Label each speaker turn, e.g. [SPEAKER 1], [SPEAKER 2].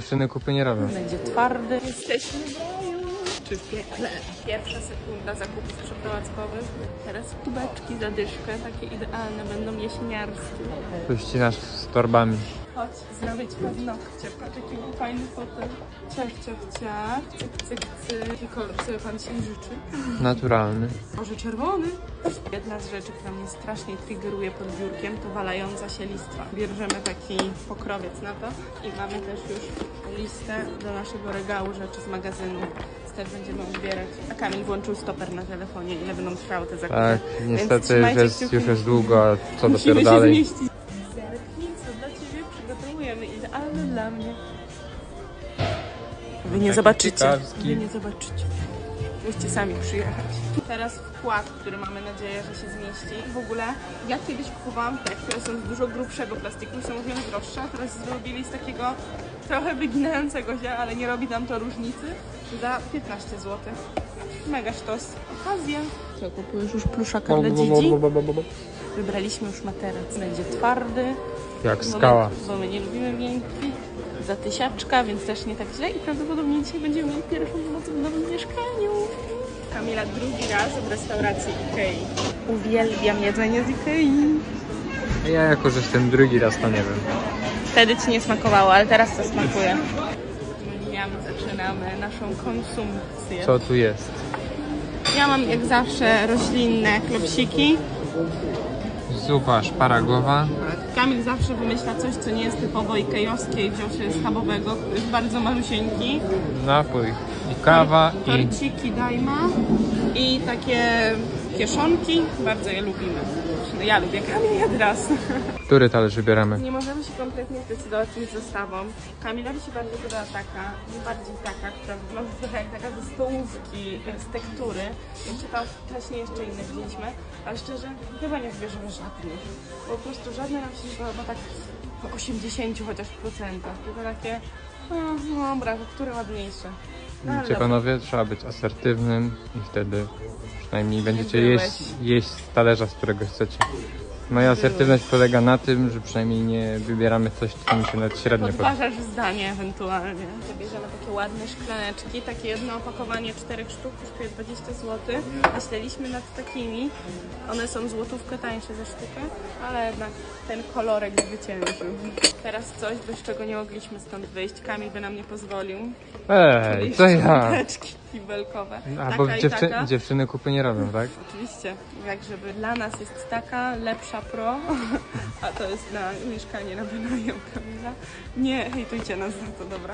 [SPEAKER 1] Dziewczyny kupy nie robią.
[SPEAKER 2] Będzie twardy. Jesteśmy w raju. Czy w piekle. Pierwsza sekunda zakupów przeprowadzkowych. Teraz kubeczki, zadyszkę. Takie idealne będą jesieniarskie.
[SPEAKER 1] Ścinasz z torbami.
[SPEAKER 2] Ci paznokcie. Patrz, jaki fajny fotel. Ciach, ciach, ciach. Cyk, cyk, cyk. Jaki kolor sobie pan się życzy?
[SPEAKER 1] Naturalny.
[SPEAKER 2] Może czerwony? Jedna z rzeczy, która mnie strasznie triggeruje pod biurkiem, to walająca się listwa. Bierzemy taki pokrowiec na to i mamy też już listę do naszego regału rzeczy z magazynu. Też będziemy odbierać. A Kamil włączył stoper na telefonie, ile będą trwały te zakupy.
[SPEAKER 1] Tak, niestety już jest, już jest długo, a co
[SPEAKER 2] Musimy
[SPEAKER 1] dopiero dalej.
[SPEAKER 2] zmieścić. Wy nie zobaczycie. Wy nie zobaczycie. Musicie sami przyjechać. Teraz wkład, który mamy nadzieję, że się zmieści. W ogóle ja kiedyś kupowałam te, które są z dużo grubszego plastiku i są o wiele droższe, a teraz zrobili z takiego trochę wyginającego się, ale nie robi nam to różnicy, za 15 zł. Mega sztos. Okazja. Co, kupujesz już pluszaka dla dzidzi? Wybraliśmy już materac. Będzie twardy.
[SPEAKER 1] Jak
[SPEAKER 2] bo
[SPEAKER 1] skała.
[SPEAKER 2] My, bo my nie lubimy miękki. Za tysiaczka, więc też nie tak źle. I prawdopodobnie dzisiaj będziemy mieli pierwszą noc w nowym mieszkaniu. Kamila drugi raz w restauracji Ikei. Uwielbiam jedzenie z Ikei.
[SPEAKER 1] Ja jako, że jestem drugi raz, to nie wiem.
[SPEAKER 2] Wtedy ci nie smakowało, ale teraz to smakuje. Dniami zaczynamy naszą konsumpcję.
[SPEAKER 1] Co tu jest?
[SPEAKER 2] Ja mam jak zawsze roślinne klopsiki.
[SPEAKER 1] Zupa szparagowa.
[SPEAKER 2] Kamil zawsze wymyśla coś, co nie jest typowo ikejowskie i wziął się schabowego, który jest bardzo malusieńki.
[SPEAKER 1] Napój i kawa i...
[SPEAKER 2] Torciki dajma i takie kieszonki. Bardzo je lubimy. Ja lubię Kamil jadł raz.
[SPEAKER 1] Który talerz wybieramy?
[SPEAKER 2] Nie możemy się kompletnie zdecydować z zestawą. Kamilowi się bardzo podoba taka, bardziej taka, która wygląda trochę jak taka ze stołówki, z tektury. Ja czytał wcześniej jeszcze inne wzięliśmy, ale szczerze chyba nie wybierzemy żadnych. Po prostu żadne nam się nie podoba tak w 80 chociaż procentach. Tylko takie, no dobra, które ładniejsze. Dobra.
[SPEAKER 1] panowie, trzeba być asertywnym i wtedy przynajmniej będziecie jeść, jeść z talerza, z którego chcecie. Moja asertywność polega na tym, że przynajmniej nie wybieramy coś, co mi się nawet średnio podoba.
[SPEAKER 2] Podważasz zdanie ewentualnie. Bierzemy takie ładne szklaneczki, takie jedno opakowanie czterech sztuk kosztuje 20 zł. Myśleliśmy nad takimi. One są złotówkę tańsze za sztukę, ale jednak ten kolorek zwyciężył. Teraz coś, bez czego nie mogliśmy stąd wyjść. Kamil by nam nie pozwolił.
[SPEAKER 1] Ej, co ja?
[SPEAKER 2] kibelkowe.
[SPEAKER 1] A bo dziewczy
[SPEAKER 2] taka.
[SPEAKER 1] dziewczyny kupy nie robią, tak?
[SPEAKER 2] Oczywiście, jak żeby dla nas jest taka lepsza pro, a to jest na mieszkanie na wynajem Kamila. Nie hejtujcie nas za to, dobra?